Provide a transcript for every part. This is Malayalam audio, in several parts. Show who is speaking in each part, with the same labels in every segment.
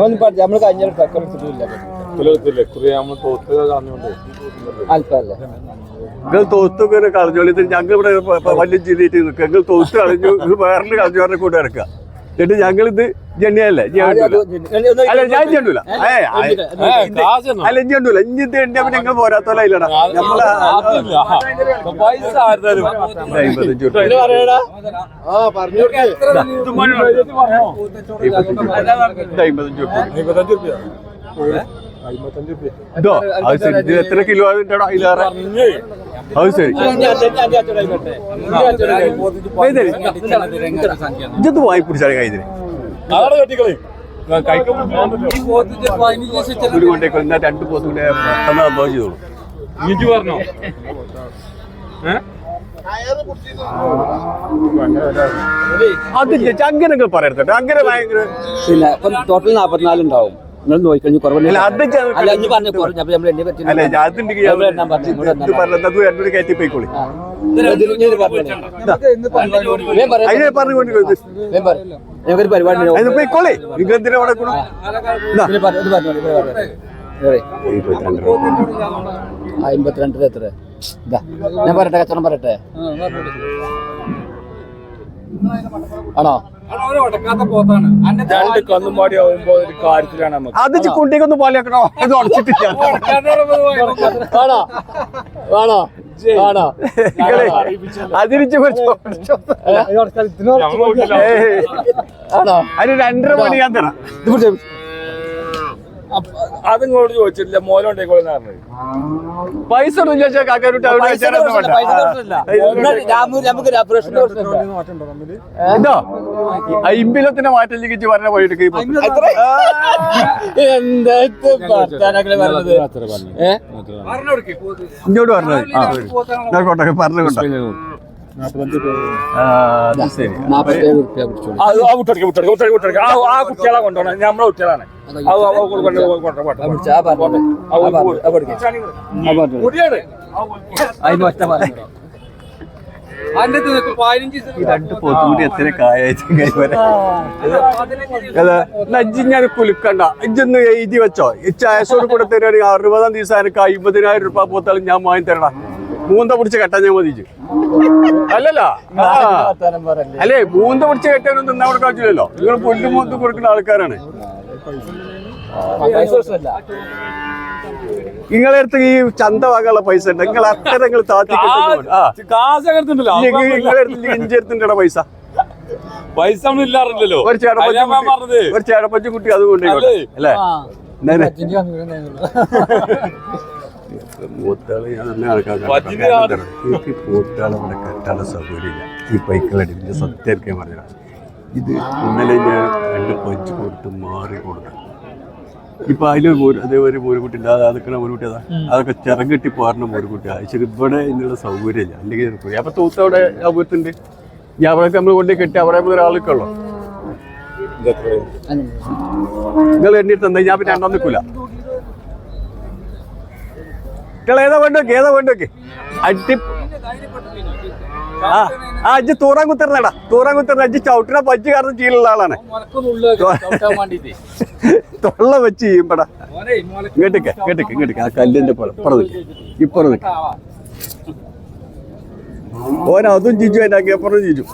Speaker 1: നമ്മൾ കഴിഞ്ഞ
Speaker 2: കുറി നമ്മൾ തോത്ത് കാണുന്നുണ്ട്
Speaker 1: അല്പല്ലേ?
Speaker 3: നിങ്ങൾ തോത്തൊക്കെ കളഞ്ഞോളി ഞങ്ങൾ ഇവിടെ വലിയ ജില്ലയിട്ട് നിൽക്കുക. നിങ്ങൾ തോത്ത് കളഞ്ഞു വേറെ കളഞ്ഞോറിനെ കൂടെ ഇറക്കുക എന്നിട്ട് ഞങ്ങൾ ഇത് ജെണ്ണിയല്ലേ അല്ല ഞാൻ ചെണ്ടൂല അല്ല ഇഞ്ചി ഉണ്ടല്ല ഇഞ്ചി പിന്നെ ഞങ്ങൾ പോരാത്തോല ഇല്ലടാ നമ്മളെ അമ്പത്തഞ്ച് അമ്പത്തഞ്ച് ഇതോ അത് ശരി ഇത് എത്ര കിലോ ആയിട്ടാണ് അതിലേറെ അത് ശരി ഇതൊന്ന് വായി പിടിച്ചാണ് കൈതരി
Speaker 2: അതാണ് കെട്ടിക്കളി കൈക്ക്
Speaker 3: ഒരു കൊണ്ടേക്കോ എന്നാ രണ്ട് പോത്തും കൂടെ പെട്ടെന്ന് സംഭവം ചെയ്തോളൂ
Speaker 2: ഇഞ്ചി പറഞ്ഞോ
Speaker 3: അതില്ല അങ്ങനെ പറയട്ടെ പറയരുത് അങ്ങനെ ഭയങ്കര
Speaker 1: പിന്നെ ടോട്ടൽ നാപ്പത്തിനാല് ഉണ്ടാവും നിങ്ങൾ നോക്കിക്കഴിഞ്ഞ് ഞങ്ങൾക്കൊരു പരിപാടി പറഞ്ഞോ. എത്ര? ഇതാ. ഞാൻ പറയട്ടെ കച്ചവടം പറയട്ടെ? ആണോ?
Speaker 2: രണ്ട് ആവുമ്പോ ഒരു കാര്യത്തിലാണ് നമുക്ക്.
Speaker 3: അത് കുട്ടിക്കൊന്ന് പാലിയാക്കണോ? ഇത് ഉടച്ചിട്ടില്ല.
Speaker 1: ആണോ? ആണോ? ആണോ?
Speaker 3: നിങ്ങളെ അതിരിച്ച്
Speaker 1: ആണോ?
Speaker 3: അതിന് രണ്ടര മണി ഞാൻ തരാം
Speaker 2: അതിങ്ങോട്ട് ചോദിച്ചിട്ടില്ല മോലുണ്ടേക്കോളെന്ന് പറഞ്ഞത്.
Speaker 3: പൈസ ഒന്നും ചോദിച്ചാൽ കാക്കാരോട്ട് അവിടെ
Speaker 1: പൈസ പ്രശ്നമില്ല, പൈസ പ്രശ്നമില്ല. എന്നാൽ രാമു- നമുക്ക് പ്രശ്നം
Speaker 3: ഇതോ? അയിമ്പിലത്തിന്റെ മാറ്റം ചികിത്സ പറഞ്ഞ പോയിട്ട്
Speaker 1: എന്താ ഇത് വർത്താനങ്ങൾ പറഞ്ഞത്? ഏ?
Speaker 3: ഇങ്ങോട്ട് പറഞ്ഞത് പറഞ്ഞു. പറഞ്ഞുകൊണ്ടോ ആ,
Speaker 2: കുട്ടികളെ കൊണ്ടുപോകണം. നമ്മളെ കുട്ടികളാണ്.
Speaker 3: രണ്ട് എത്ര കുലുക്കണ്ട. ഇജ്ജൊന്ന് എഴുതി വെച്ചോ. ഈ ചായസോട് കൂടെ തരുവാണെങ്കിൽ അറുപതാം ദിവസം എനിക്ക് അമ്പതിനായിരം രൂപ പോത്താലും ഞാൻ വാങ്ങി തരണ. മൂന്ത പിടിച്ച് കെട്ടാൻ ഞാൻ മതിച്ചു അല്ലല്ല. അല്ലെ
Speaker 1: വർത്താനം പറയല്ലേ
Speaker 3: അല്ലേ മൂന്ത പിടിച്ച് കെട്ടാനൊന്നും തിന്നാൻ കൊടുക്കാൻ പറ്റില്ലല്ലോ. നിങ്ങൾ പുല്ലും മൂന്ന് കൊടുക്കുന്ന ആൾക്കാരാണ്. നിങ്ങളെ അടുത്ത് ഈ ചന്ത വാങ്ങാനുള്ള പൈസ ഉണ്ട്? നിങ്ങൾ അത്ര നിങ്ങൾ താത്തി നിങ്ങളെ അടുത്ത് ഇഞ്ചി പൈസ.
Speaker 2: പൈസ ഒന്നും ഇല്ലാറില്ലല്ലോ.
Speaker 3: ഒരു ചേട്ടപ്പച്ചി ഒരു ചേട്ടപ്പച്ചി കുട്ടി അതുകൊണ്ട്
Speaker 2: അല്ലേ?
Speaker 3: മൂത്താൾ ഞാൻ തന്നെ എനിക്ക് ഇവിടെ കെട്ടാനുള്ള സൗകര്യമില്ല. ഈ പൈക്കളടി ഇതിന്റെ സത്യം പറഞ്ഞ ഇത് ഇന്നലെ ഞാൻ രണ്ട് പഞ്ച് കൊടുത്ത് മാറി കൊടുത്തു. ഇപ്പൊ മോര് അതേപോലെ മോരുകുട്ടി അത് അതൊക്കെ മോരുകുട്ടി അതാ അതൊക്കെ ചിറകെട്ടി പോരണ മോരുകുട്ടി. ശരി ഇവിടെ ഇതിനുള്ള സൗകര്യമില്ല. അല്ലെങ്കിൽ അപ്പൊ തൂത്ത് അവിടെ അപകടത്തുണ്ട് ഈ അവിടെയൊക്കെ നമ്മൾ കൊണ്ടേ കെട്ടി അവിടെ ഒരാൾക്കുള്ളൂ നിങ്ങൾ എണ്ണിട്ട് തന്നെ. ഞാൻ പിന്നെ എണ്ണം നിൽക്കൂല നിങ്ങൾ ഏതാ വേണ്ടോക്കെ ഏതാ വേണ്ടോക്കെ അടി ആ ആ അജ്ജ് തൂറാൻ കുത്തരണടാ തൂറാൻ കുത്തിരുന്ന അജ്ജ് ചവിട്ടിനെ പജ്ജ് കാരണം ചീലുള്ള ആളാണ്. തൊള്ള വെച്ച് ചെയ്യുമ്പടാ. ഇങ്ങോട്ടേക്ക് ഇങ്ങോട്ടേക്ക് ഇങ്ങോട്ടേക്ക്. ആ കല്ലിന്റെ പുറം ഇപ്പുറം ഇപ്പുറം ഓൻ അതും ചിച്ചു അതിന്റെ അപ്പുറം ചിച്ചു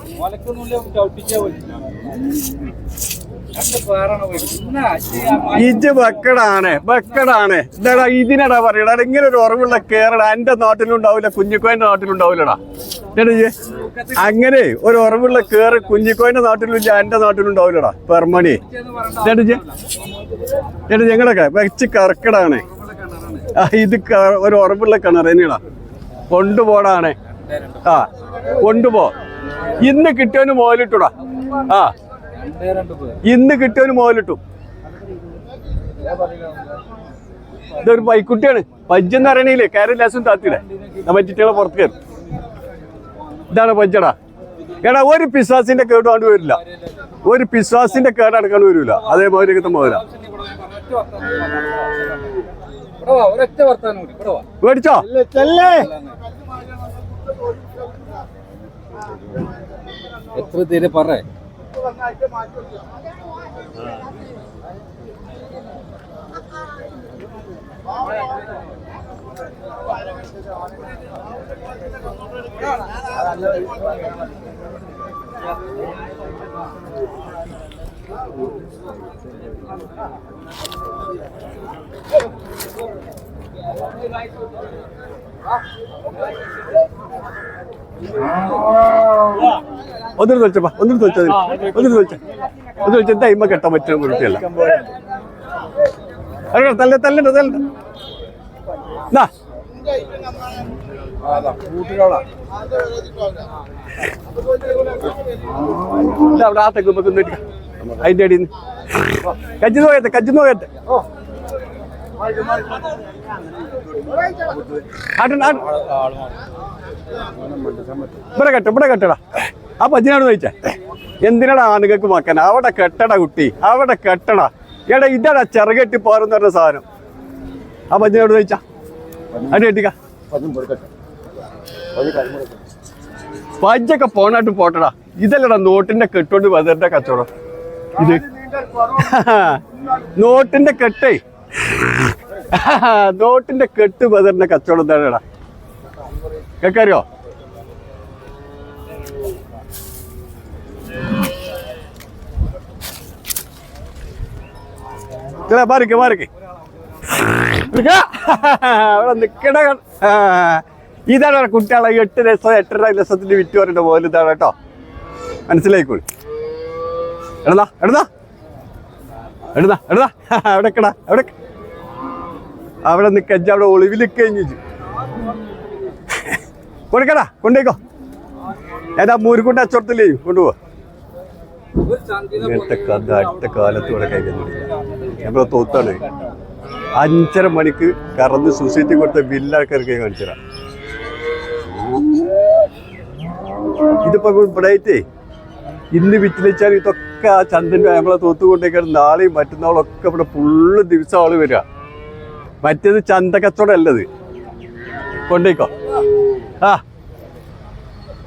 Speaker 3: ഇജ് വെക്കടാണ് വെക്കടാണ്. എന്താടാ ഇതിനടാ പറയടാ ഇങ്ങനെ ഒരു ഉറവുള്ള കേരള എന്റെ നാട്ടിലുണ്ടാവില്ല കുഞ്ഞിക്കോയന്റെ നാട്ടിലുണ്ടാവില്ലടാ. അങ്ങനെ ഒരു ഉറവുള്ള കേറ് കുഞ്ഞിക്കോയന്റെ നാട്ടിലില്ല എന്റെ നാട്ടിലുണ്ടാവില്ലടാ പെർമണി. എന്നിട്ട് ചേട്ടാ ഞങ്ങളൊക്കെ വെച്ച് കറക്കടാണ്. ഇത് ഒരു ഉറവുള്ള കിണർ തന്നെയാടാ. കൊണ്ടുപോടാണ്. ആ കൊണ്ടുപോ. ഇന്ന് കിട്ടിയവന് മോലിട്ടുടാ ആ ഇന്ന് കിട്ടിയവന് മോലിട്ടു ഇതൊരു പൈക്കുട്ടിയാണ്. പജ്ജെന്ന് അറിയണില്ലേ കയറി ലാസും താത്തിടെ പറ്റിട്ടുള്ള പുറത്ത് കയറും. ഇതാണ് പജ്ജടാ. എടാ ഒരു പിശ്വാസിന്റെ കേട് കണ്ടു വരില്ല. ഒരു പിശ്വാസിന്റെ കേടടക്കാണ്ട് വരില്ല. അതേപോലെ
Speaker 2: മുതല.
Speaker 3: മേടിച്ചോ
Speaker 1: എത്ര തീരെ പറ. Wow.
Speaker 3: ഒന്നിട്ട് തൊളിച്ചപ്പാ ഒന്നിട്ട് തൊളിച്ച ഒന്നിട്ട് തൊളിച്ച ഒന്ന് എന്താ ഇമ്മ കെട്ടാൻ പറ്റുന്ന കുട്ടിയല്ല. തല്ല തല്ലണ്ട തല്ലണ്ട അവിടെ ആ അതിന്റെ അടിയിൽ നിന്ന്. കജ്ജി നോക്കട്ടെ കജ്ജി ആട്ടൻ ഇവിടെ കെട്ട ഇവിടെ കെട്ടടാ. ആ പജ്ജിനാട് ചോദിച്ചേ. എന്തിനടാ ആണുങ്ങൾക്ക് മക്കൻ? അവിടെ കെട്ടട കുട്ടി അവിടെ കെട്ടടാ. എടാ ഇതാടാ ചെറുകെട്ടി പോരെന്ന് പറഞ്ഞ സാധനം. ആ പജ്ജിനോട് ചോദിച്ചാ. അടി കെട്ടിക്ക. പജ്ജൊക്കെ പോണായിട്ട് പോട്ടടാ. ഇതല്ലടാ നോട്ടിന്റെ കെട്ടോണ്ട് വെതറിന്റെ കച്ചവടം. ഇത്. നോട്ടിന്റെ കെട്ടേ. നോട്ടിന്റെ കെട്ട് ബദറിന്റെ കച്ചവടം എന്താണെടാ? ഇല്ല മാറിക്ക് മാറിക്ക്. അവിടെ നിക്കട ഇതാണ് കുട്ടികളെ എട്ട് ലക്ഷം എട്ടര ലക്ഷത്തിന് വിറ്റ് പറയേണ്ട പോലെ ഇതാണ് കേട്ടോ. മനസ്സിലായിക്കോളി. എഴുതാ എഴുതാ എഴുതാ എഴുതാ അവിടെ കടാ അവിടെ നിക്കജ്ജ അവിടെ ഒളിവിൽ കഴിഞ്ഞു കൊടുക്കടാ കൊണ്ടേക്കോ ഏതാ മൂരിക്കൊണ്ട് അച്ചോടത്തില്ലേ കൊണ്ടുപോ അടുത്ത കാലത്ത് ഇവിടെ കഴിക്കുന്നില്ല നമ്മളെ തോത്താണ്. അഞ്ചര മണിക്ക് കറന്ന് സൊസൈറ്റി കൊടുത്ത ബില്ലാൾക്കാർക്ക് കാണിച്ചതാ. ഇതിപ്പോ ഇവിടെയായിട്ടേ ഇന്ന് വിറ്റിലിച്ചാൽ ഇതൊക്കെ ആ ചന്തന്റെ നമ്മളെ തോത്തുകൊണ്ടേക്കാൾ നാളെയും മറ്റന്നാളൊക്കെ ഇവിടെ ഫുള്ള് ദിവസം ആൾ വരിക മറ്റേത് ചന്ത കച്ചവടം അല്ലത്. കൊണ്ടേക്കോ ആ.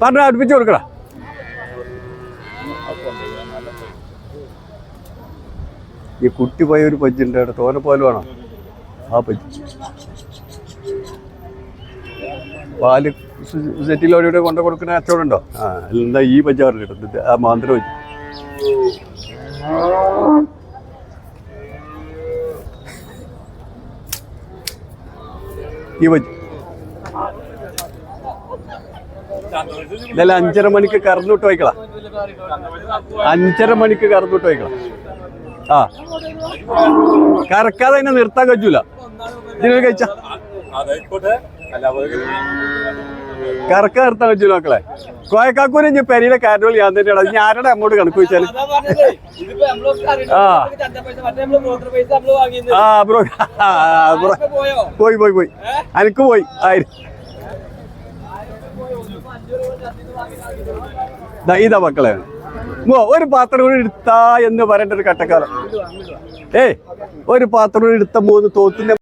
Speaker 3: പറഞ്ഞ അടുപ്പിച്ച് കൊടുക്കടാ. ഈ കുട്ടി പോയ ഒരു പജ്ജുണ്ട് അവിടെ തോന പോലെ വേണം. ആ പജ്ജ്. പാൽ സെറ്റിൽ അവിടെ കൊണ്ട കൊടുക്കുന്ന കച്ചവടം ഉണ്ടോ? ആ എന്താ ഈ പജ്ജ പറഞ്ഞിട്ടുണ്ട് ആ മാന്ത്രം പജ്ജ്. ഇതല്ല അഞ്ചര മണിക്ക് കറന്നിട്ട് വയ്ക്കളാ അഞ്ചര മണിക്ക് കറന്നിട്ട് വയ്ക്കളാ ആ. കറക്കാതെ അതിനെ നിർത്താൻ കഴിയൂല. ഇതിനൊരു കഴിച്ച. കറക്ക നിർത്താൻ കഴിയൂല മക്കളെ. കോയക്കാക്കൂര് ഇനി പെരിയിലെ കാറ്റോൾ ഞാൻ തന്നെയാണ്. ഇനി ആരുടെ അങ്ങോട്ട് കണക്ക് വെച്ചാൽ ആ. ആ ബ്രോ പോയി? പോയി പോയി അനക്ക് പോയി. ആയിരം. ഇതാ മക്കളെ. ഒരു പാത്രം കൂടി എടുത്താ എന്ന് പറയേണ്ട ഒരു കട്ടക്കാലം ഏയ് ഒരു പാത്രം കൂടി എടുത്ത മൂന്ന് തോത്തിന്റെ